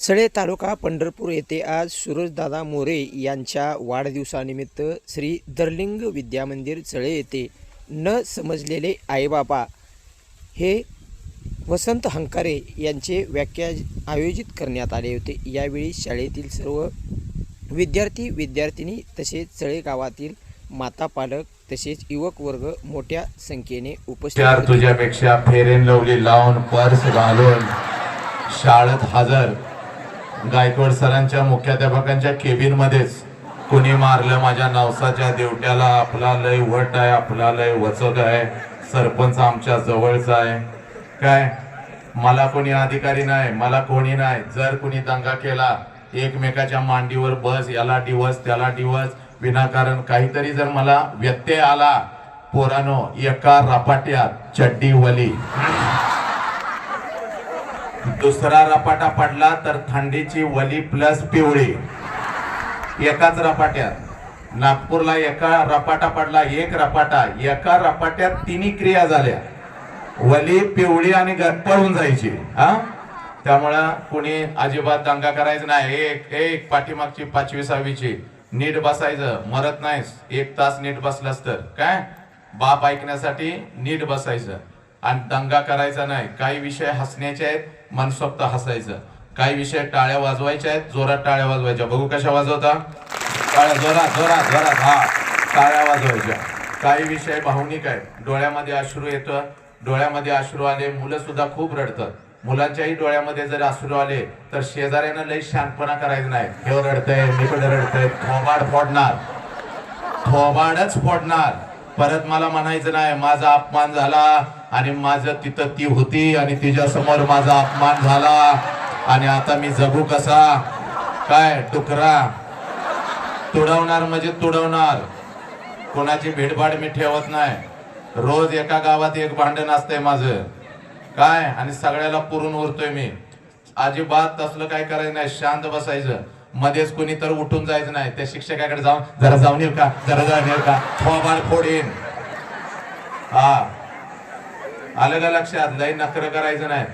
सडे तालुका पंढरपूर येथे आज सूरजदादा मोरे यांच्या वाढदिवसानिमित्त श्री दर्लिंग विद्यामंदिर चळे येथे न समजलेले आईबाबा हे वसंत हंकारे यांचे व्याख्या आयोजित करण्यात आले होते यावेळी शाळेतील सर्व विद्यार्थी विद्यार्थिनी तसेच चळे गावातील माता पालक तसेच युवक वर्ग मोठ्या संख्येने उपस्थित. तुझ्यापेक्षा फेरेन लवली लावून पर्स घालून शाळेत हजर गायकवाड सरांच्या मुख्याध्यापकांच्या केबिन मध्येच कुणी मारलं माझ्या नवसाच्या देवट्याला आपला लय वट आहे आपला लय वचक आहे सरपंच आमच्या जवळचा आहे. काय? मला कोणी अधिकारी नाही मला कोणी नाही. जर कुणी दंगा केला एकमेकाच्या मांडीवर बस याला दिवस त्याला दिवस विनाकारण काहीतरी जर मला व्यत्यय आला पोरानो एका रपाट्यात चड्डी वली. दुसरा रपाटा पडला तर थंडीची वली प्लस पिवळी. एकाच रपाट्यात. नागपूरला एका रपाटा पडला एक रपाटा. एका रपाट्यात तिन्ही क्रिया झाल्या. वली पिवळी आणि ग- जायची. हा? त्यामुळं कुणी अजिबात दंगा करायचा नाही. एक एक पाठीमागची पाचवी सहावीची नीट बसायचं. मरत नाहीस. एक तास नीट बसलास तर. काय? बाप ऐकण्यासाठी नीट बसायचं. आणि दंगा करायचा नाही. काही विषय हसण्याचे आहेत. मनसोक्त हसायचं. काही विषय टाळ्या वाजवायच्या आहेत जोरात टाळ्या वाजवायच्या. बघू कशा वाजवता? टाळ्या जोरात जोरात जोरात. हा टाळ्या वाजवायच्या. काही विषय भावनिक आहेत. डोळ्यामध्ये अश्रू येतं. डोळ्यामध्ये अश्रू आले मुलं सुद्धा खूप रडतात. मुलांच्याही डोळ्यामध्ये जर अश्रू आले तर शेजाऱ्यानं लई शांतपणा करायचं नाही. हे रडतंय मी रडतंय. थोबाड फोडणार. थोबाडच फोडणार. परत मला म्हणायचं नाही माझा अपमान झाला. आणि माझं तिथं ती होती आणि तिच्या समोर माझा अपमान झाला. आणि आता मी जगू कसा? काय? डुकरा. तुडवणार म्हणजे तुडवणार. कोणाची भेटभाड मी ठेवत नाही. रोज एका गावात एक भांडण असतंय माझं. काय? आणि सगळ्याला पुरून उरतोय मी. अजिबात तसलं काय करायचं नाही. शांत बसायचं. मध्येच कुणी तर उठून जायचं नाही. त्या शिक्षकाकडे जाऊन जरा जाऊन येऊ का? जरा जाऊन येऊ का? थोबाड फोडीन. हा. आलं का लक्षात लई नकर करायचं नाही.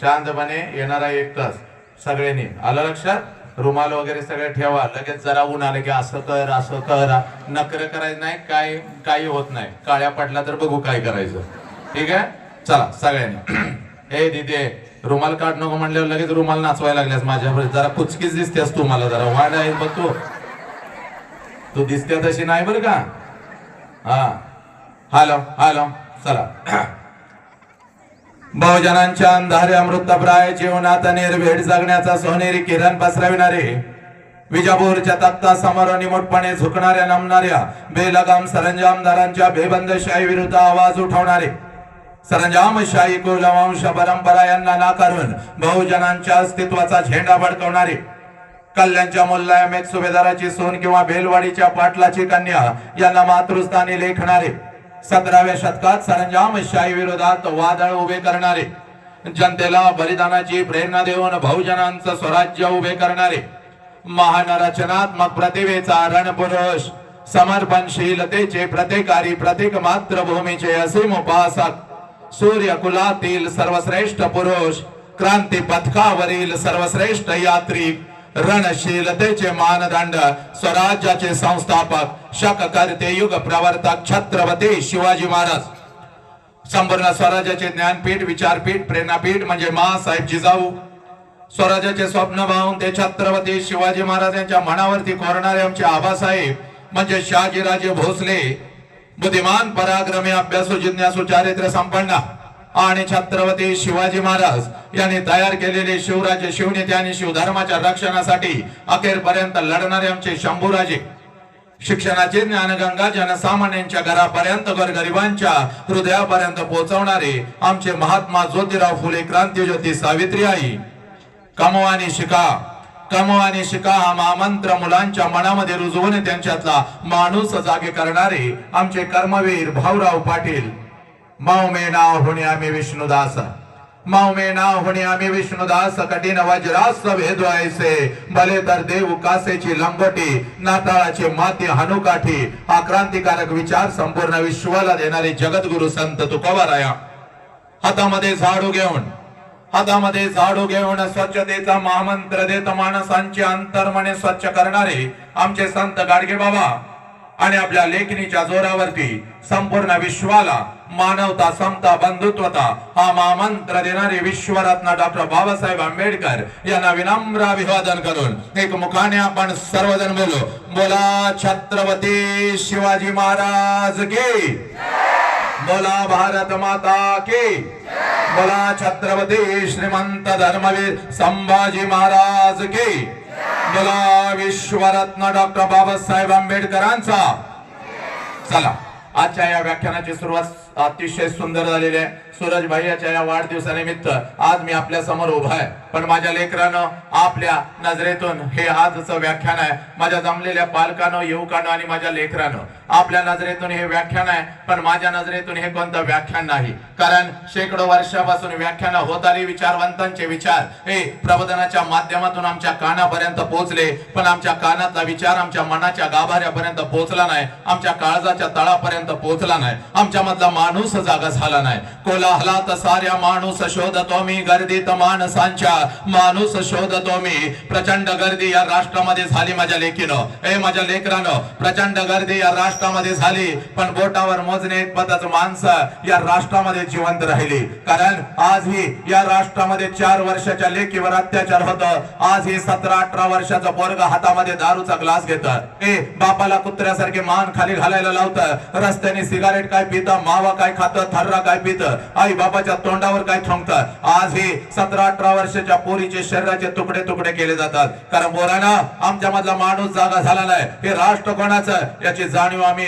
शांतपणे येणारा एक तास सगळ्यांनी. आलं लक्षात? रुमाल वगैरे सगळे ठेवा. लगेच जरा ऊन आलं की असं कर असं कर. नकर करायचं नाही काय काही होत नाही. काळ्या पडला तर बघू काय करायचं. ठीक आहे? चला सगळ्यांनी. हे दिदे रुमाल काढ नको म्हणल्यावर लगेच रुमाल नाचवायला लागल्यास माझ्यावर जरा कुचकीच दिसतेस तू मला जरा. वाढ आहे बघ तू. तू दिसते तशी नाही बरं का? हा. Hello hello. चला. बहुजनांच्या अंधारे अमृतप्राय जीवनात निर्भेड जगण्याचा सोनेरी किरण पसरविणारे. विजापूरच्या तख्ता समोर निमूटपणे झुकणाऱ्या नमणाऱ्या बेलगाम सरंजामदारांच्या बेबंदशाही विरुद्ध आवाज उठवणारे. सरंजामशाही कुलवंश परंपरा यांना नाकारून बहुजनांच्या अस्तित्वाचा झेंडा भडकवणारे. कल्याणच्या मुल्लायमेत सुभेदाराची सून किंवा बेलवाडीच्या पाटलाची कन्या यांना मातृस्थानी लेखणारे. सतराव्या शतकात सरंजामशाही विरोधात वादळ उभे करणारे जनतेला बलिदानाची प्रेरणा देऊन बहुजनांचं स्वराज्य उभे करणारे महान रचनात्मक प्रतिभेचा रणपुरुष समर्पणशीलतेचे प्रतिकारी प्रतीक मातृभूमीचे असीम उपासक सूर्य कुलातील सर्वश्रेष्ठ पुरुष क्रांती पथकावरील सर्वश्रेष्ठ यात्री रणशीलतेचे मानदंड स्वराज्याचे संस्थापक शक करते युग प्रवर्तक छत्रपती शिवाजी महाराज. संपूर्ण स्वराज्याचे ज्ञानपीठ विचारपीठ प्रेरणापीठ म्हणजे मासाहेब जिजाऊ. स्वराज्याचे स्वप्न पाहून ते छत्रपती शिवाजी महाराज यांच्या मनावरती कोरणारे आमचे आबासाहेब म्हणजे शहाजीराजे भोसले. बुद्धिमान पराक्रमी अभ्यासू जिज्ञासू चारित्र्य संपन्न आणि छत्रपती शिवाजी महाराज यांनी तयार केलेले शिवराज्य शिवनेते आणि शिवधर्माच्या रक्षणासाठी अखेरपर्यंत लढणारे आमचे शंभूराजे. शिक्षणाचे ज्ञानगंगा जनसामान्यांच्या घरापर्यंत गरगरिबांच्या हृदयापर्यंत पोहोचवणारे आमचे महात्मा ज्योतिराव फुले क्रांतीज्योती सावित्री आई. कमवानी शिका कमवानी शिका हा महामंत्र मुलांच्या मनामध्ये रुजवून त्यांच्यातला माणूस जागे करणारे आमचे कर्मवीर भाऊराव पाटील. माऊमे नाव होणे आम्ही विष्णुदास माऊमे नाव होणे आम्ही विष्णुदास कठीण वज्रास भेदवायचे भले तर देव कासेची लंगोटी नाताळाची माती हनुकाठी हा क्रांतिकारक विचार संपूर्ण विश्वाला देणारे जगद्गुरु संत तुकोबाराया. हातामध्ये झाडू घेऊन हातामध्ये झाडू घेऊन स्वच्छतेचा महामंत्र देत माणसांचे अंतर्मने स्वच्छ करणारे आमचे संत गाडगे बाबा आणि आपल्या लेखणीच्या जोरावरती संपूर्ण विश्वाला मानवता समता बंधुत्वता हा महामंत्र देणारे विश्वरत्न डॉक्टर बाबासाहेब आंबेडकर यांना विनम्र अभिवादन करून एक मुखाने आपण सर्वजण बोलो. बोला छत्रपती शिवाजी महाराज के. बोला भारत माता के. बोला छत्रपती श्रीमंत धर्मवीर संभाजी महाराज की. मला विश्वरत्न डॉक्टर बाबासाहेब आंबेडकरांचा. चला आजच्या या व्याख्यानाची सुरुवात अतिशय सुंदर झालेली आहे. सूरज भाईयाच्या या वाढदिवसानिमित्त आज मी आपल्यासमोर उभा आहे. पण माझ्या लेकरानं आपल्या नजरेतून हे आजचं व्याख्यान आहे. माझ्या जमलेल्या पालकानं युवकानं आणि माझ्या लेकरानं आपल्या नजरेतून हे व्याख्यान आहे पण माझ्या नजरेतून हे कोणतं व्याख्यान नाही. कारण शेकडो वर्षापासून व्याख्यान होत आली विचारवंतांचे विचार हे प्रबोधनाच्या माध्यमातून आमच्या कानापर्यंत पोहोचले. पण आमच्या कानातला विचार आमच्या मनाच्या गाभाऱ्यापर्यंत पोहोचला नाही. आमच्या काळजाच्या तळापर्यंत पोहोचला नाही. आमच्यामधला माणूस जागा झाला नाही. कोला कोलाहलात साऱ्या माणूस शोधतो मी गर्दीत माणसांच्या. माणूस शोधतो मी प्रचंड गर्दी या राष्ट्रामध्ये झाली माझ्या लेखीनं हे माझ्या लेकरानं प्रचंड गर्दी या राष्ट्रामध्ये झाली. पण बोटावर मोजणे इतपतच माणसं या राष्ट्रामध्ये जिवंत राहिली. कारण आजही या राष्ट्रामध्ये चार वर्षाच्या लेखीवर अत्याचार होत. आज ही सतरा अठरा वर्षाचा पोरग हातामध्ये दारूचा ग्लास घेत. ए बापाला कुत्र्यासारखे मान खाली घालायला लावत. रस्त्याने सिगारेट काय पित मावा काय खात थर्रा काय पित? आई बाबाच्या तोंडावर काय थांबत आज ही सतरा अठरा वर्षाच्या पोरीचे शरीराचे तुकडे तुकडे केले जातात. कारण बोराना आमच्या मधला माणूस जागा झाला नाही. हे राष्ट्र कोणाचं? याची जाणीव आम्ही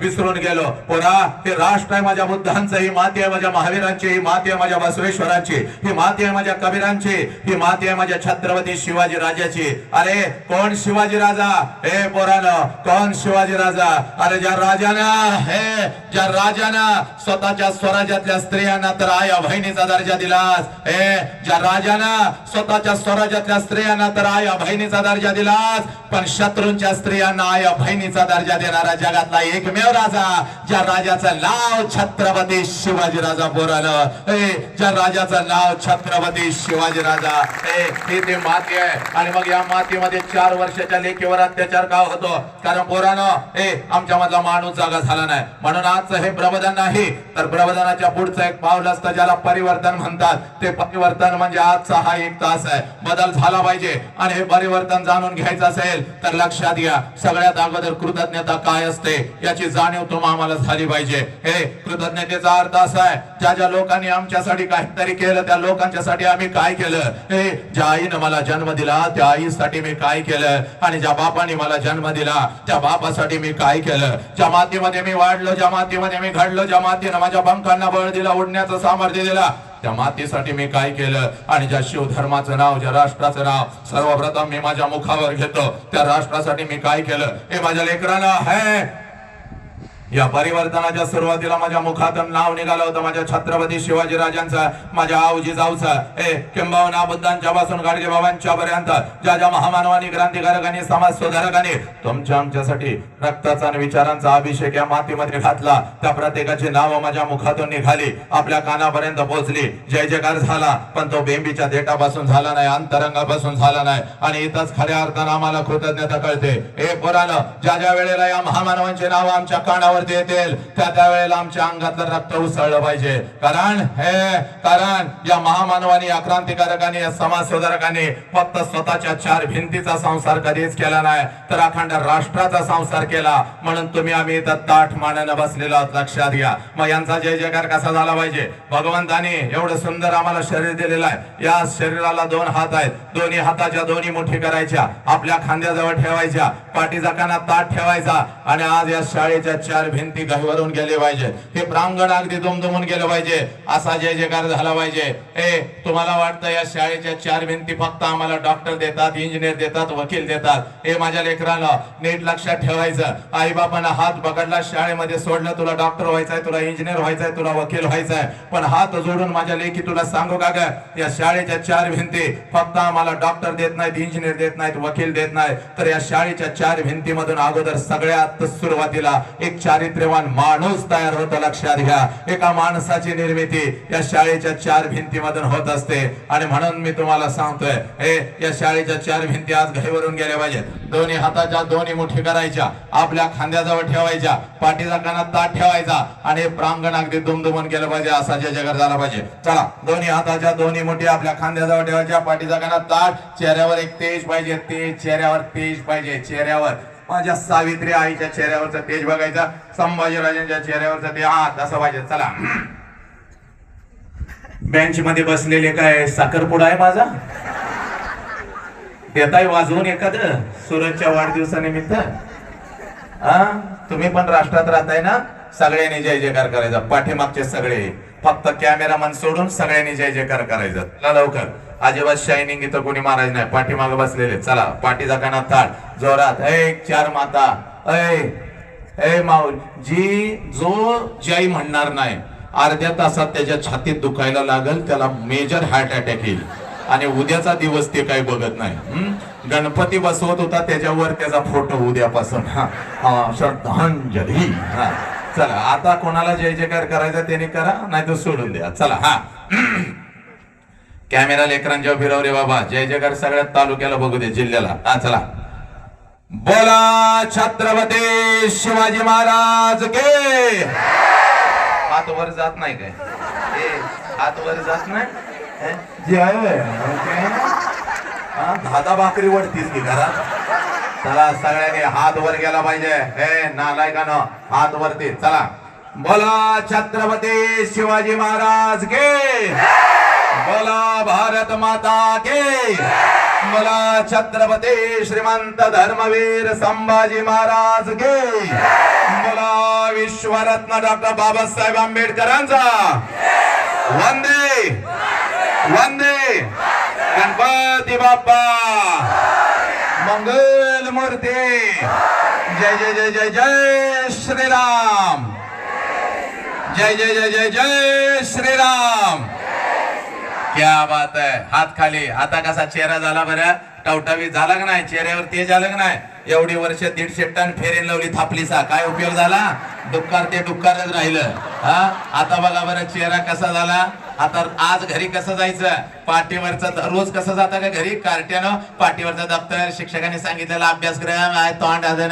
विसरून गेलो. पोरा हे राष्ट्र आहे माझ्या बुद्धांचं ही माती आहे माझ्या महावीरांची ही माती आहे माझ्या बसवेश्वरांची ही माती आहे माझ्या कबीरांची ही माती आहे माझ्या छत्रपती शिवाजी राजाची. अरे कोण शिवाजी राजा? हे पोरानं कोण शिवाजी राजा? अरे ज्या राजाना हे ज्या राजाना स्वतःच्या स्वराज्यातल्या स्त्रियांना तर आया बहिणीचा दर्जा दिलास. ए ज्या राजानं स्वतःच्या स्वराज्यातल्या स्त्रियांना तर आया बहिणीचा दर्जा दिलास पण शत्रूंच्या स्त्रियांना आया बहिणीचा दर्जा देणारा जगातला एकमेव राजा ज्या राजाचं नाव छत्रपती शिवाजी राजा बोरानं. ए ज्या राजाचं नाव छत्रपती शिवाजी राजा. हे ते माती आहे. आणि मग या मातीमध्ये चार वर्षाच्या लेखीवर अत्याचार का होतो? कारण बोरानं ए आमच्या मधला माणूस जागा झाला नाही. म्हणून आजचं हे प्रबोधन नाही तर प्रबोधनाच्या पुढचं एक पावलं असतं ज्याला परिवर्तन म्हणतात. ते परिवर्तन म्हणजे आजचा हा एक तास आहे. बदल झाला पाहिजे. आणि हे परिवर्तन जाणून घ्यायचं असेल तर लक्षात घ्या सगळ्यात अगोदर कृतज्ञता काय असते याची जाणीव तुम्हा आम्हाला झाली पाहिजे. हे कृतज्ञतेचा अर्थ असा आहे ज्या ज्या लोकांनी आमच्यासाठी काहीतरी केलं त्या लोकांच्यासाठी आम्ही काय केलं? हे ज्या आईनं मला जन्म दिला त्या आईसाठी मी काय केलं? आणि ज्या बापाने मला जन्म दिला त्या बापासाठी मी काय केलं? ज्या मातीमध्ये मी वाढलो ज्या मातीमध्ये मी घडलो ज्या मातीनं माझ्या पंखांना बळ दिला उडण्याचं सामर्थ्य दिला. त्या मातीसाठी मी काय केलं? आणि ज्या शिवधर्माचं नाव ज्या राष्ट्राचं नाव सर्वप्रथम मी माझ्या मुखावर घेतो. त्या राष्ट्रासाठी मी काय केलं? हे माझ्या लेकरानं है या परिवर्तनाच्या सुरुवातीला माझ्या मुखातून नाव निघालं होतं. माझ्या छत्रपती शिवाजी राजांचं माझ्या आवजी जाऊचं. हे किंबहुना बुद्धांच्या पासून गाडगे बाबांच्या पर्यंत ज्या ज्या महामानवानी क्रांतिकारकांनी समाज सुधारकांनी तुमच्या आमच्यासाठी रक्ताचा आणि विचारांचा अभिषेक या मातीमध्ये घातला. त्या प्रत्येकाची नावं माझ्या मुखातून निघाली. आपल्या कानापर्यंत पोहोचली. जय जयकार झाला. पण तो बेंबीच्या देठापासून झाला नाही अंतरंगापासून झाला नाही. आणि इथंच खऱ्या अर्थानं आम्हाला कृतज्ञता कळते. हे पुराण ज्या ज्या वेळेला या महामानवांचे नाव आमच्या कानावर कानावरती येतील त्या त्या वेळेला आमच्या अंगातलं रक्त उसळलं पाहिजे. कारण हे कारण या महामानवानी या या समाज सुधारकांनी फक्त स्वतःच्या चार भिंतीचा संसार कधीच केला नाही तर अखंड राष्ट्राचा संसार केला. म्हणून तुम्ही आम्ही इथं ताठ मानानं बसलेलो आहोत. लक्षात घ्या. मग यांचा जय जयकार कसा झाला पाहिजे? भगवंताने एवढं सुंदर आम्हाला शरीर दिलेलं आहे. या शरीराला दोन हात आहेत. दोन्ही हाताच्या दोन्ही मुठी करायच्या. आपल्या खांद्याजवळ ठेवायच्या. पाठीचा कानात ताट ठेवायचा. आणि आज या शाळेच्या चार भिंती गहिवरून गेले पाहिजे. हे प्रांगण अगदी दुमदुमून गेलं पाहिजे. असा जय जयकार झाला पाहिजे. ए तुम्हाला वाटतं या शाळेच्या चार भिंती फक्त आम्हाला डॉक्टर देतात इंजिनियर देतात वकील देतात? हे माझ्या लेकराला नीट लक्षात ठेवायचं. आई बापानं हात पकडला शाळेमध्ये सोडलं तुला डॉक्टर व्हायचंय तुला इंजिनियर व्हायचंय तुला वकील व्हायचंय. पण हात जोडून माझ्या लेखी तुला सांगू का ग? या शाळेच्या चार भिंती फक्त आम्हाला डॉक्टर देत नाहीत इंजिनियर देत नाहीत वकील देत नाहीत. तर या शाळेच्या चार भिंतीमधून अगोदर सगळ्यात सुरुवातीला एक चार चारित्र्यवान माणूस तयार होतो लक्षात घ्या. एका माणसाची निर्मिती या शाळेच्या चार भिंतीमधून होत असते. आणि म्हणून मी तुम्हाला सांगतोय हे या शाळेच्या चार भिंती आज घरीवरून गेल्या पाहिजेत. दोन्ही हाताच्या दोन्ही मुठी करायच्या आपल्या खांद्याजवळ ठेवायच्या पाठीचा कानात ताट ठेवायचा आणि प्रांगण अगदी दुमदुमून गेलं पाहिजे असा जय जगर झाला पाहिजे. चला दोन्ही हाताच्या दोन्ही मुठी आपल्या खांद्याजवळ ठेवायच्या पाठीचा कानात ताट चेहऱ्यावर एक तेज पाहिजे तेज चेहऱ्यावर तेज पाहिजे चेहऱ्यावर. माझ्या सावित्री आईच्या चेहऱ्यावरचा तेज बघायचा संभाजीराजांच्या चेहऱ्यावरचा ते हात असं पाहिजे. चला. बेंच मध्ये बसलेले काय साखरपुडा आहे माझा? देताय वाजवून एखाद सूरजच्या वाढदिवसानिमित्त? हा तुम्ही पण राष्ट्रात राहताय ना? सगळ्यांनी जय जयकार करायचा. पाठीमागचे सगळे. फक्त कॅमेरामन सोडून सगळ्यांनी जय जयकार करायचा. चला लवकर. अजिबात शायनिंग इथं कोणी महाराज नाही. पाठीमाग बसलेले. चला पाठीचा काना थाट. जोरात. ऐ चार माता. ऐ ए माऊल. जी जो जय म्हणणार नाही. अर्ध्या तासात त्याच्या छातीत दुखायला लागल त्याला मेजर हार्ट अटॅक येईल. आणि उद्याचा दिवस ते काही बघत नाही. गणपती बसवत होता त्याच्यावर त्याचा फोटो उद्यापासून. हा, श्रद्धांजली. हा. चला आता कोणाला जय जयकार करायचा त्याने करा नाही तर सोडून द्या. चला हा. कॅमेरा लेकरांच्या फिरव रे बाबा. जय जयकार सगळ्यात तालुक्याला बघू दे जिल्ह्याला. हा चला. बोला छत्रपती शिवाजी महाराज के. हात वर जात नाही काय? हात वर जात नाही? जय हा, धादा भाकरी वरतीच की घरात. चला सगळ्यांनी हात वर गेला पाहिजे. हे नालायकानं हात वरती. चला. बोला छत्रपती शिवाजी महाराज के. बोला भारत माता के. बोला छत्रपती श्रीमंत धर्मवीर संभाजी महाराज के. बोला विश्वरत्न डॉक्टर बाबासाहेब आंबेडकरांचा. वंदे. वंदे. गणपती बाप्पा. मंगल मूर्ती। जय जय जय जय जय श्रीराम। जय जय जय जय जय श्रीराम। क्या बात आहे. हात खाली. आता कसा चेहरा झाला बरं? टवटवी झाला का नाही? चेहऱ्यावर तेज आलं का नाही? एवढी वर्ष दीडशे टन फेरेन लावली थापलीचा. काय उपयोग झाला? डुक्कार ते डुक्कारच राहिलं. हा? आता बघा बरं चेहरा कसा झाला? आता आज घरी कसं जायचं? पाठीवरचं रोज कसं जाता का घरी? कार्ट्यानं पाठीवरचं दप्तर शिक्षकांनी सांगितलेला अभ्यासक्रम आहे तोंड अजून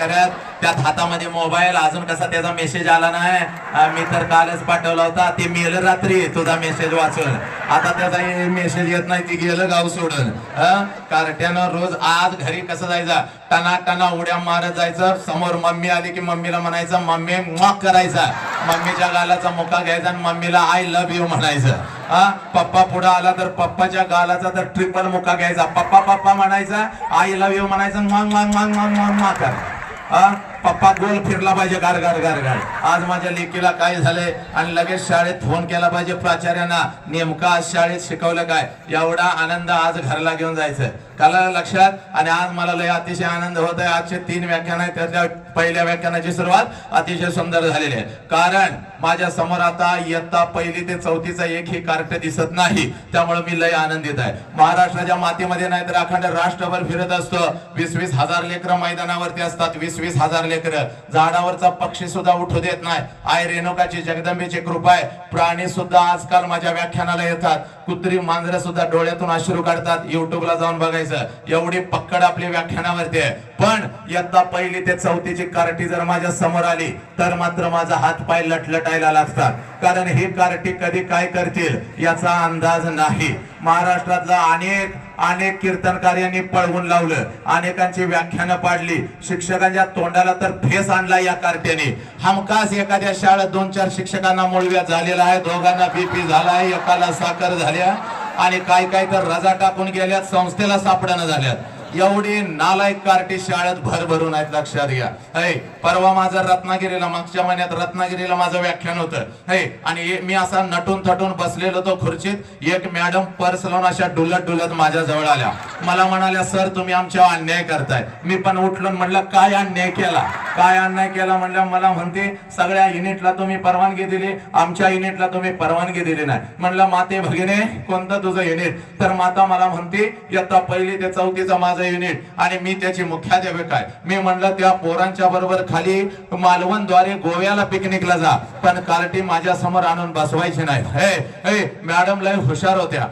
करत. त्यात हातामध्ये मोबाईल अजून कसा त्याचा मेसेज आला नाही? मी तर कालच पाठवला होता ते मेल रात्री तुझा मेसेज वाचून. आता त्याचा मेसेज येत नाही ती गेलं गाव सोडून. हा? कारट्यानं रोज आज घरी कसं जायचं टना टना उड्या मारत जायचं समोर मम्मी आली की मम्मीला म्हणायचं मम्मी मॉक करायचा मम्मीच्या गालाचा मुका घ्यायचा आणि मम्मीला आय लव्ह यू म्हणायचं हा पप्पा पुढे आला तर पप्पाच्या गालाचा तर ट्रिपल मुका घ्यायचा पप्पा पप्पा म्हणायचा आय लव्ह यू म्हणायचं मग मग मग मग मग मग कर हा पप्पा गोल फिरला पाहिजे गार गार गार गार. आज माझ्या लेकीला काय झालंय? आणि लगेच शाळेत फोन केला पाहिजे प्राचार्यांना. नेमका आज शाळेत शिकवलं काय? एवढा आनंद आज घरला घेऊन जायचं. काला लक्षात. आणि आज मला लय अतिशय आनंद होत आहे. आजचे तीन व्याख्यान आहे त्यातल्या पहिल्या व्याख्यानाची सुरुवात अतिशय सुंदर झालेली आहे. कारण माझ्यासमोर आता इयत्ता पहिली ते चौथीचा एक ही कार्ट दिसत नाही. त्यामुळे मी लय आनंदित आहे. महाराष्ट्राच्या मातीमध्ये नाही तर अखंड राष्ट्रभर फिरत असतो. वीस वीस हजार लेकरं मैदानावरती असतात. वीस वीस हजार लेकरं. झाडावरचा पक्षी सुद्धा उठू देत नाही. आय रेणुकाची जगदंबेची कृपा आहे. प्राणी सुद्धा आजकाल माझ्या व्याख्यानाला येतात. कुत्री मांजरं सुद्धा डोळ्यातून अश्रू काढतात. युट्यूबला जाऊन बघायचं. करायचं. एवढी पक्कड आपली व्याख्यानावरती आहे. पण यंदा पहिली ते चौथीची कार्टी जर माझ्यासमोर आली तर मात्र माझा हात पाय लटलटायला लागतात. कारण ही कार्टी कधी काय करतील याचा अंदाज नाही. महाराष्ट्रातला अनेक अनेक कीर्तनकार्यांनी पळवून लावलं. अनेकांची व्याख्यानं पाडली. शिक्षकांच्या तोंडाला तर फेस आणला या कार्ट्याने. हमखास एखाद्या शाळेत दोन चार शिक्षकांना मुळव्या झालेला आहे दोघांना बीपी झाला आहे एकाला साखर झाल्या आणि काय काय तर रजा टाकून गेल्यात संस्थेला सापडणं झाल्यात. एवढी नालायक कार्टी शाळेत भर भरून आहेत लक्षात घ्या. हे परवा माझं रत्नागिरीला मागच्या महिन्यात रत्नागिरीला माझं व्याख्यान होतं. है आणि मी असा नटून थटून बसलेलो तो खुर्चीत एक मॅडम पर्स लावून अशा डुलत डुलत माझ्या जवळ आल्या. मला म्हणाल्या सर तुम्ही आमच्या अन्याय करताय. मी पण उठलो म्हणलं काय अन्याय केला? काय अन्याय केला? म्हणलं मला म्हणते सगळ्या युनिटला तुम्ही परवानगी दिली आमच्या युनिटला तुम्ही परवानगी दिली नाही. म्हणलं माते भगिने कोणतं तुझं युनिट? तर माता मला म्हणते इयत्ता पहिली ते चौथीचं माझं युनिट आणि मी त्याची मुख्याध्यापक आहे. मी म्हणलं त्या पोरांच्या बरोबर खाली मालवणद्वारे गोव्याला पिकनिकला जा. पण कार्टी माझ्यासमोर आणून बसवायची नाही. हे हे मॅडम लय हुशार होत्या.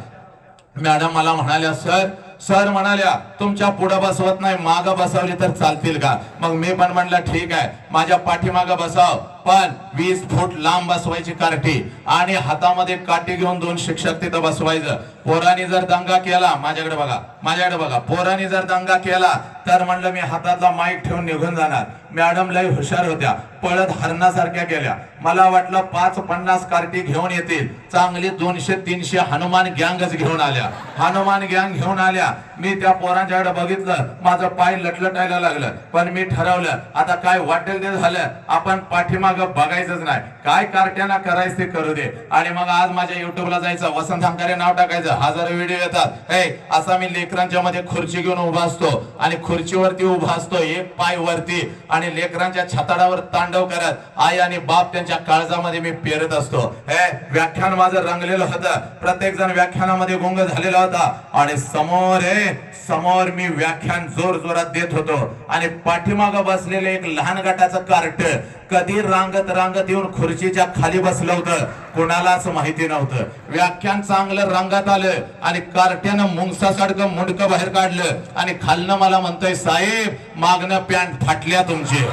मॅडम मला म्हणाल्या सर सर म्हणाल्या तुमच्या पुढं बसवत नाही माग बसवली तर चालतील का? मग मी पण म्हणलं ठीक आहे. माझ्या पाठीमाग बसाव. पण वीस फूट लांब बसवायची कार्टी आणि हातामध्ये काठी घेऊन दोन शिक्षक तिथं बसवायचं. पोरांनी जर दंगा केला माझ्याकडे बघा माझ्याकडे बघा पोरांनी जर दंगा केला तर म्हणलं मी हातातला माईक ठेवून निघून जाणार. मॅडम लय हुशार होत्या पळत हरणासारख्या गेल्या. मला वाटलं पाच पन्नास कार्टी घेऊन येतील. चांगली दोनशे तीनशे हनुमान गँगच घेऊन आल्या. हनुमान गँग घेऊन आल्या. मी त्या पोरांच्याकडे बघितलं माझं पाय लटलटायला लागलं. पण मी ठरवलं आता काय वाटेल ते झालं. आपण पाठीमाग बघायचंच नाही. काय कार्ट्यांना करायचं ते करू दे. आणि मग आज माझ्या युट्यूबला जायचं वसंत हंकारे नाव टाकायचं. हजारो व्हिडिओ येतात. हे असा मी लेकरांच्या मध्ये खुर्ची घेऊन उभा असतो. आणि खुर्चीवरती उभा असतो एक पाय वरती. आणि लेकरांच्या छताडावर तांडव करत आई आणि बाप त्यांच्या काळजामध्ये मी पेरत असतो. हे व्याख्यान माझं रंगलेलं होतं. प्रत्येक जण व्याख्यानामध्ये गुंग झालेला होता. आणि समोर हे समोर मी व्याख्यान जोर जोरात देत होतो. आणि पाठीमाग बसलेले एक लहान गटाचं कार्ट कधी रांगत रांगत येऊन खुर्चीच्या खाली बसलं होतं? कोणालाच माहिती नव्हतं. व्याख्यान चांगलं रांगात आलं आणि कार्ट्यानं मुंगसासारखं मुंडकं बाहेर काढलं आणि खालनं मला म्हणतोय साहेब मागणं पॅन्ट फाटल्या तुमची.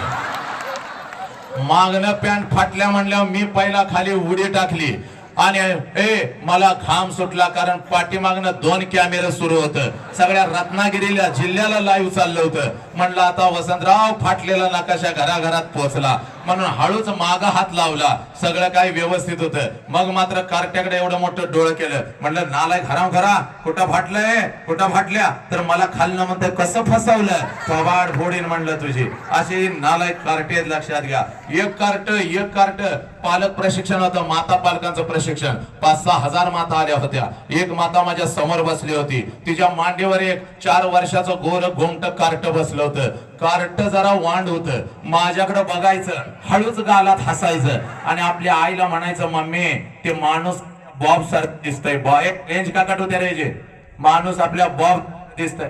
मागणं पॅन्ट फाटल्या म्हणल्यावर मी पहिला खाली उडी टाकली आणि ए मला घाम सुटला कारण पाठीमागनं दोन कॅमेरे सुरू होतं. सगळ्या रत्नागिरीला जिल्ह्याला लाईव्ह चाललं होतं. म्हणलं आता वसंतराव फाटलेला नकाशा घराघरात पोहोचला. म्हणून हळूच माग हात लावला. सगळं काही व्यवस्थित होतं. मग मात्र कार्ट्याकडे एवढं मोठं डोळं केलं. म्हणलं नालाय घराम घरा कुठं फाटलंय? कुठं फाटल्या? तर मला खालनं म्हणतं कसं फसवलं? कवाड फोडीन म्हणलं तुझी. अशी नालाय कार्टे लक्षात घ्या. एक कार्ट एक कार्ट. पालक प्रशिक्षण होतं माता पालकांचं प्रशिक्षण. पाच सहा हजार माता आल्या होत्या. एक माता माझ्यासमोर बसली होती. तिच्या मांडीवर एक चार वर्षाचं गोर घोमट कार्ट बसलं होतं. कार्ट जरा वांड होत. माझ्याकडे बघायचं हळूच गालात हसायचं आणि आपल्या आईला म्हणायचं मम्मी ते माणूस बॉब सर दिसतंय. बॉ एक रेंज काकट होत्या रेजे माणूस आपल्या बॉब दिसतय.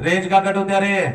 रेंज काकट होत्या रे?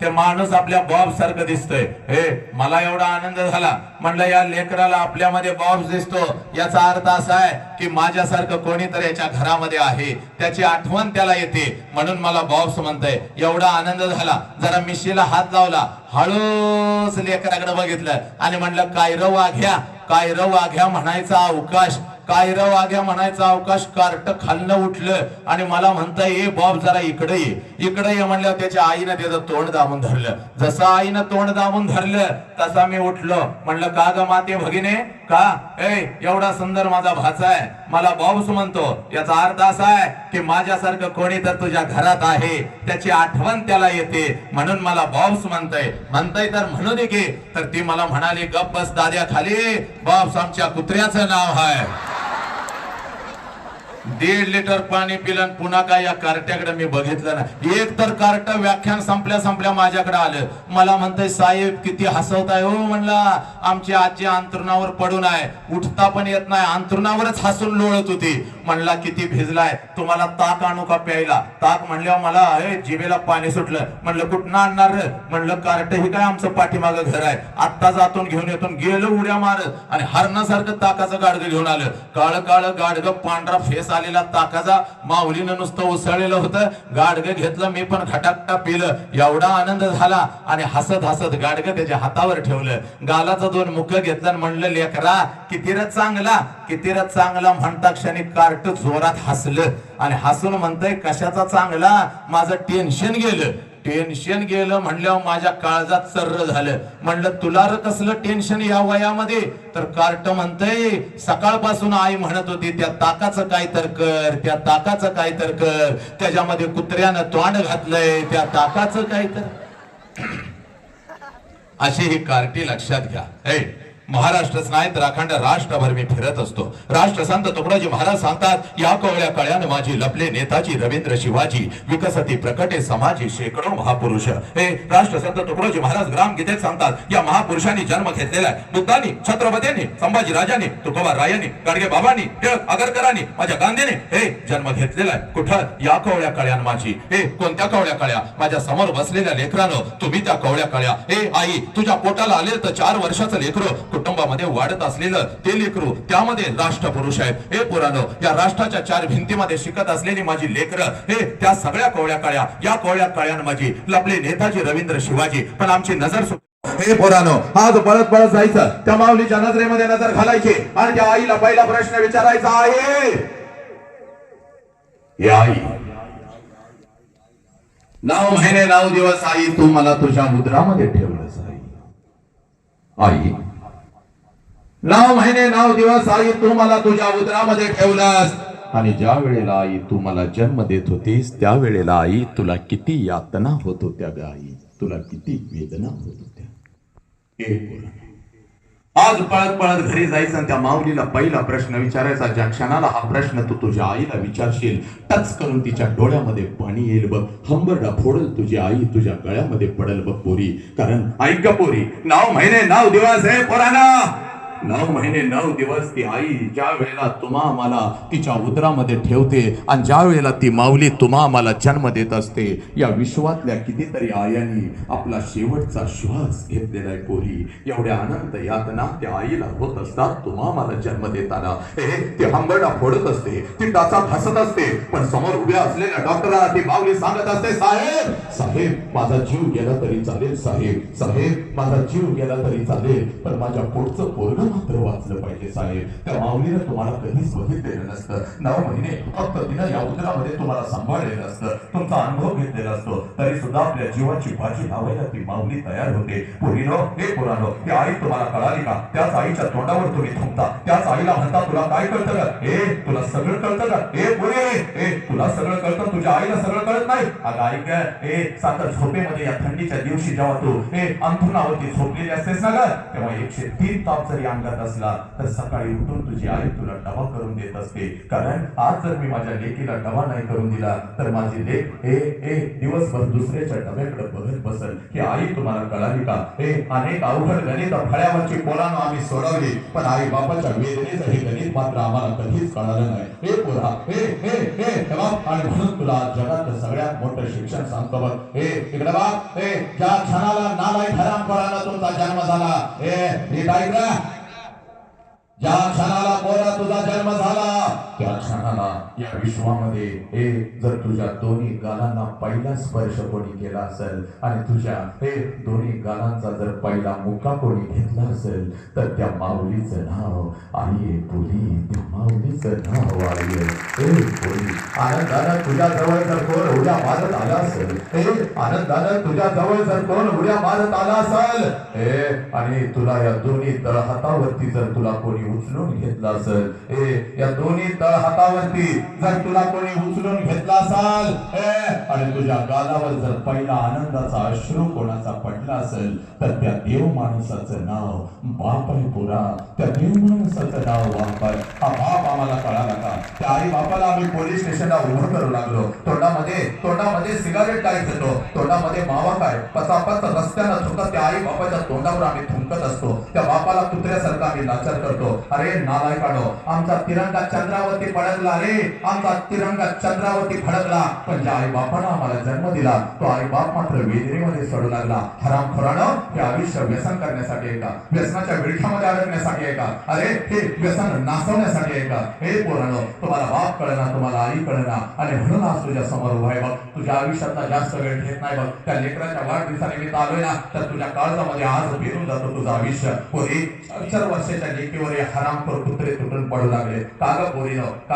ते माणूस आपल्या बॉब सारखं दिसतोय. हे मला एवढा आनंद झाला. म्हणलं या लेकराला आपल्यामध्ये बॉब दिसतो. याचा अर्थ असा आहे की माझ्यासारखं कोणीतरी याच्या घरामध्ये आहे. त्याची आठवण त्याला येते. म्हणून मला बॉब्स म्हणतंय. एवढा आनंद झाला. जरा मिशीला हात लावला. हळूच लेकराकडे बघितलं. आणि म्हणलं काय र वाघ्या काय र वाघ्या म्हणायचा अवकाश काय र वाघ्या म्हणायचा अवकाश कार्ट खालनं उठलं आणि मला म्हणता ये बॉब जरा इकडे ये. इकडे ये म्हणल्यावर त्याच्या आईनं त्याचं तोंड दाबून धरलं. जसं आईनं तोंड दाबून धरलं तसा मी उठलो. म्हणलं का ग माते भगिने? का? ए एवढा सुंदर माझा भाचा आहे. मला बॉब्स म्हणतो याचा अर्थ असा आहे की माझ्यासारखं कोणी तर तुझ्या घरात आहे. त्याची आठवण त्याला येते. म्हणून मला बॉब्स म्हणतय. म्हणताय तर म्हणू दे की. तर ती मला म्हणाली गप बस दाद्या खाली. बॉब्स आमच्या कुत्र्याचं नाव आहे. दीड लिटर पाणी पिलं पुन्हा काय या कार्ट्याकडे मी बघितलं ना एक तर कार्ट व्याख्यान संपल्या संपल्या माझ्याकडे आलं. मला म्हणतंय साहेब किती हसवताय हो म्हणला. आमची आजी अंतरुणावर पडून आहे. उठता पण येत नाही. अंतरुणावरच हसून लोळत होती. म्हणला किती भिजलाय. तुम्हाला ताक आणू का प्यायला? ताक म्हणल्यावर मला हे जिभेला पाणी सुटलं. म्हणलं कुठनं आणणार म्हणलं कार्ट हे काय आमचं पाठीमागं घर आहे. आत्ता जातून घेऊन येतून गेलो उड्या मारत. आणि हरणासारखं ताकाचं गाडगं घेऊन आलं. काळ काळ गाडगं पांढरा फेस झालेला ताकाजा माऊलीनं नुसतं उसळलेलं होतं. गाडगं घेतलं मी पण खटाखटा पिलं. एवढा आनंद झाला आणि हसत हसत गाडगं त्याच्या हातावर ठेवलं. गालाचं दोन मुख घेतलं आणि म्हणलं लेकरा किती र चांगला किती र चांगला. म्हणता क्षणी कार्ट जोरात हसलं. आणि हसून म्हणतंय कशाचा चांगला? माझं टेन्शन गेलं. टेन्शन गेलं म्हणल्यावर माझ्या काळजात सर्र झालं. म्हणलं तुला र कसलं टेन्शन या वयामध्ये? तर कार्ट म्हणतंय सकाळपासून आई म्हणत होती त्या ताकाचं काय तर कर त्या ताकाचं काय तर कर. त्याच्यामध्ये कुत्र्यानं तोंड घातलंय त्या ताकाचं काय तर. अशी ही कार्टी लक्षात घ्या. हे महाराष्ट्रच नाही तर अखंड राष्ट्रभर मी फिरत असतो. राष्ट्रसंत तुकडोजी महाराज सांगतात या कोवळ्या कळ्यान माझी लपले नेताजी रवींद्र शिवाजी विकसती प्रकटे समाजी शेकडो महापुरुष. हे राष्ट्रसंत तुकडोजी महाराज ग्राम गीतेत सांगतात या महापुरुषांनी जन्म घेतलेला आहे. बुद्धांनी छत्रपतींनी संभाजी राजांनी तुकोबा रायांनी गाडगे बाबांनी टिळक आगरकरांनी माझ्या गांधीने हे जन्म घेतलेला आहे. कुठं? या कोवळ्या कळ्यान माझी. हे कोणत्या कवळ्या कळ्या? माझ्यासमोर बसलेल्या लेकरानं तुम्ही त्या कवळ्या कळ्या. हे आई तुझ्या पोटाला आले तर चार वर्षाचं लेकरं कुटुंबामध्ये वाढत असलेलं ते लेकरू त्यामध्ये राष्ट्रपुरुष आहेत. हे पुरानो या राष्ट्राच्या चार भिंतीमध्ये शिकत असलेली माझी लेकरं हे त्या सगळ्या कोवळ्या काळ्या या कोवळ्या काळ्यान माझी लपले नेताजी रवींद्र शिवाजी पण आमची नजर हे पोरानो आज पळत पळत जायचं. त्या माऊलीच्या नजरेमध्ये नजर घालायची आणि त्या आईला पहिला प्रश्न विचारायचा आहे. आई नऊ महिने नऊ दिवस आई तू मला तुझ्या मुद्रामध्ये ठेवलंस आई. आई नाव महिने नाव दिवस आई तू मला तुझ्या उदरामध्ये ठेवलास. आणि ज्या वेळेला आई तू मला जन्म देत होतीस त्या वेळेला आई तुला किती यातना होत होत्या ग आई? तुला किती वेदना होत होत्या. आज पळत पळत घरी जायचं आणि त्या माऊलीला पहिला प्रश्न विचारायचा ज्या क्षणाला हा प्रश्न तू तुझ्या आईला विचारशील टच करून तिच्या डोळ्यामध्ये पाणी येईल बघ. हंबरडा फोडल तुझी आई तुझ्या गळ्यामध्ये पडल बघ पोरी. कारण ऐक पोरी नाव महिने नाव दिवस हे पोराना! नऊ महिने नऊ दिवस ती आई ज्या वेळेला तुम्हा मला तिच्या उदरामध्ये ठेवते आणि ज्या वेळेला ती माऊली तुम्हा मला जन्म देत असते या विश्वातल्या कितीतरी आयांनी आपला शेवटचा श्वास घेतलेला आहे पोरी. एवढ्या अनंत यातना त्या आईला होत असतात तुम्हा मला जन्म देताना. हे ती हंबरडा फोडत असते ती टाचा घासत असते पण समोर उभ्या असलेल्या डॉक्टरांना ती माऊली सांगत असते साहेब साहेब माझा जीव गेला तरी चालेल साहेब. साहेब माझा जीव गेला तरी चालेल पण माझ्या पुढचं पूर्ण मात्र वाचलं पाहिजे साहेब. त्या माऊलीनं तुम्हाला कधीच बघितलेलं नसतं. नऊ महिने फक्त तिनं या उदरामध्ये तुम्हाला सांभाळलेलं असतं. तुमचा अनुभव घेतलेला असतो. तरी सुद्धा आपल्या जीवाची भाजी लावायला ती माऊली तयार होते. पुरीनो हे पुरानो ती आई तुम्हाला कळाली का? त्याच आईच्या तोंडावर तुम्ही थांबता त्याच आईला म्हणता तुला काय कळतं का? हे तुला सगळं कळतं का? हे पुरे हे तुला सगळं कळतं तुझ्या आईला सगळं कळत नाही. अगं ऐक हे साखर झोपेमध्ये या थंडीच्या दिवशी जेव्हा तू हे अंथरुणावरती झोपलेली असतेस ना ग तेव्हा एकशे तीन ताप जरी अंगात असला तर सकाळी उठून तुझी आई तुला डबा करून देत असते. कारण आज जर मी माझ्या लेकीला डबा नाही करून दिला तर माझी लेख हे हे दिवसभर दुसऱ्याच्या डब्याकडे बघत बसल की आई तुम्हाला कळाली का? हे अनेक अवघड गणित फळ्यावरची पोरानं आम्ही सोडवली पण आई बापाच्या वेदनेचं हे गणित मात्र आम्हाला कधीच कळालं नाही. हे पोरा हे हे हे बघ, आणि म्हणून तुला जगातलं सगळ्यात मोठं शिक्षण सांगतो बघ. हे इकडे बघ. हे ज्या क्षणाला नालायक हराम तुमचा जन्म झाला. हे नीट ना. ज्या क्षणाला पोरा तुझा जन्म झाला त्या क्षणाला या विश्वामध्ये हे जर तुझ्या दोन्ही गालांना पहिला स्पर्श कोणी केला असेल आणि तुझ्या हे दोन्ही गालांचा जर पहिला मुका कोणी घेतला असेल तर त्या माऊलीचं नाव आई बोली त्या माऊलीचं नाव आई हे बोली आनंदानं तुझ्या जवळ जर कोण उड्या मारत आला असेल हे आनंदानं तुझ्या जवळ जर कोण उड्या मारत आला असेल हे आणि तुला या दोन्ही हातावरती जर तुला कोणी उचलून घेतला असेल? हे या दोन्ही तळ हातावरती जर तुला कोणी उचलून घेतला असाल आणि तुझ्या गालावर जर पहिला आनंदाचा अश्रू कोणाचा पडला असेल तर त्या देव माणसाचं नाव बाप आहे पुरा. त्या देव माणसाचं नाव बाप आहे हा बाप आम्हाला कळाला का? त्या आई बापाला आम्ही पोलीस स्टेशनला उभं करू लागलो. तोंडामध्ये तोंडामध्ये सिगारेट काय घेतो तोंडामध्ये मावा काय? पचापच रस्त्यानं थुंकत त्या आई बापाच्या तोंडावर आम्ही थुंकत असतो. त्या बापाला कुत्र्यासारखा आम्ही लाचार करतो. अरे नालायकानो आमचा तिरंगा चंद्रावरती फडकला रे. आमचा तिरंगा चंद्रावरती फडकला पण ज्या आई बापानं आम्हाला जन्म दिला. तो आई बाप मात्र वेदनेमध्ये सोडू लागला. हराम हरामखोरानं हे आयुष्य व्यसन करण्यासाठी आहे का व्यसनाच्या विळख्यामध्ये अडकण्यासाठी आहे का अरे हे व्यसन नाचवण्यासाठी आहे का हे पोरानो तुम्हाला बाप कळना तुम्हाला आई कळना. आणि म्हणून आज तुझ्या समोर उभा आहे बघ. तुझ्या आयुष्यातला जास्त वेळ घेत नाही बघ. त्या लेकराच्या वाढदिवसानिमित्त आलोय ना तर तुझ्या काळजामध्ये आज फिरून जातो तुझं आयुष्य. पोरी चार वर्षाच्या लेकीवर हे हरामखोर कुत्रे तुटून पडू लागले का ग पोरीनो का